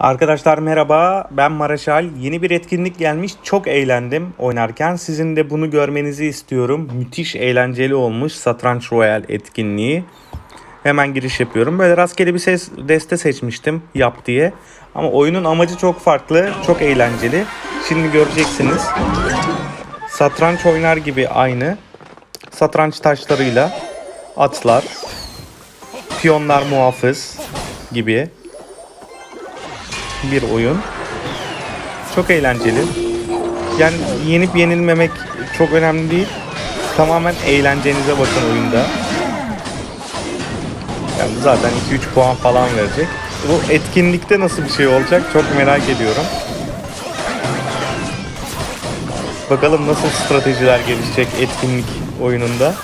Arkadaşlar merhaba, ben Maraşal. Yeni bir etkinlik gelmiş, çok eğlendim oynarken. Sizin de bunu görmenizi istiyorum. Müthiş eğlenceli olmuş Satranç Royal etkinliği. Hemen giriş yapıyorum. Böyle rastgele bir ses deste seçmiştim yap diye. Ama oyunun amacı çok farklı, çok eğlenceli. Şimdi göreceksiniz. Satranç oynar gibi aynı. Satranç taşlarıyla atlar, piyonlar muhafız gibi bir oyun. Çok eğlenceli. Yani yenip yenilmemek çok önemli değil. Tamamen eğlencenize bakın oyunda. Yani zaten 2-3 puan falan verecek. Bu etkinlikte nasıl bir şey olacak çok merak ediyorum. Bakalım nasıl stratejiler gelişecek etkinlik oyununda.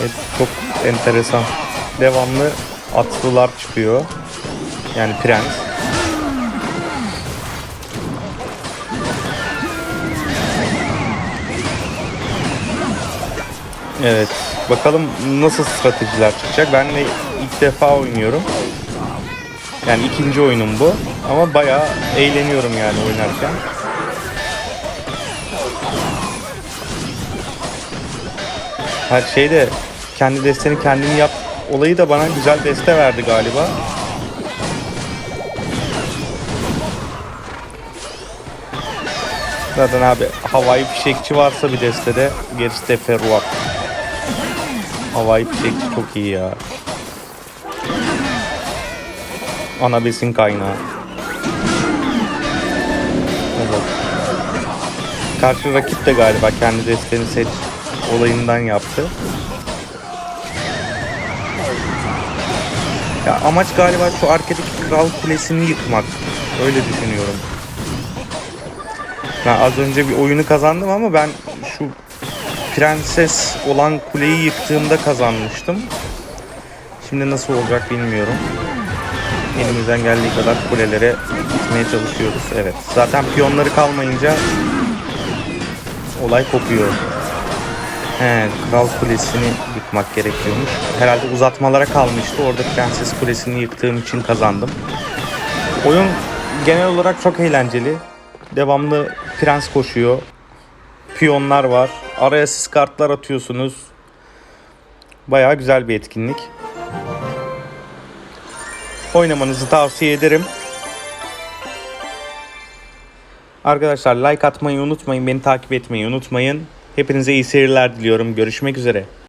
Evet, çok enteresan. Devamlı atlılar çıkıyor. Yani prens. Evet. Bakalım nasıl stratejiler çıkacak. Ben de ilk defa oynuyorum. Yani ikinci oyunum bu. Ama bayağı eğleniyorum yani oynarken. Her şeyde kendi desteni kendini yap olayı da bana güzel deste verdi galiba. Zaten abi havai fişekçi varsa bir destede gerisi teferruat. Havai fişekçi çok iyi ya. Ana besin kaynağı. Evet. Karşı rakip de galiba kendi desteni seç olayından yaptı. Ya amaç galiba şu arkadaki kral kulesini yıkmak. Öyle düşünüyorum. Ben az önce bir oyunu kazandım ama ben şu prenses olan kuleyi yıktığımda kazanmıştım. Şimdi nasıl olacak bilmiyorum. Elimizden geldiği kadar kulelere gitmeye çalışıyoruz. Evet. Zaten piyonları kalmayınca olay kopuyor. Kral Kulesi'ni yıkmak gerekiyormuş. Herhalde uzatmalara kalmıştı. Orada Prenses Kulesi'ni yıktığım için kazandım. Oyun genel olarak çok eğlenceli. Devamlı prens koşuyor. Piyonlar var. Araya siz kartlar atıyorsunuz. Bayağı güzel bir etkinlik. Oynamanızı tavsiye ederim. Arkadaşlar like atmayı unutmayın. Beni takip etmeyi unutmayın. Hepinize iyi seyirler diliyorum. Görüşmek üzere.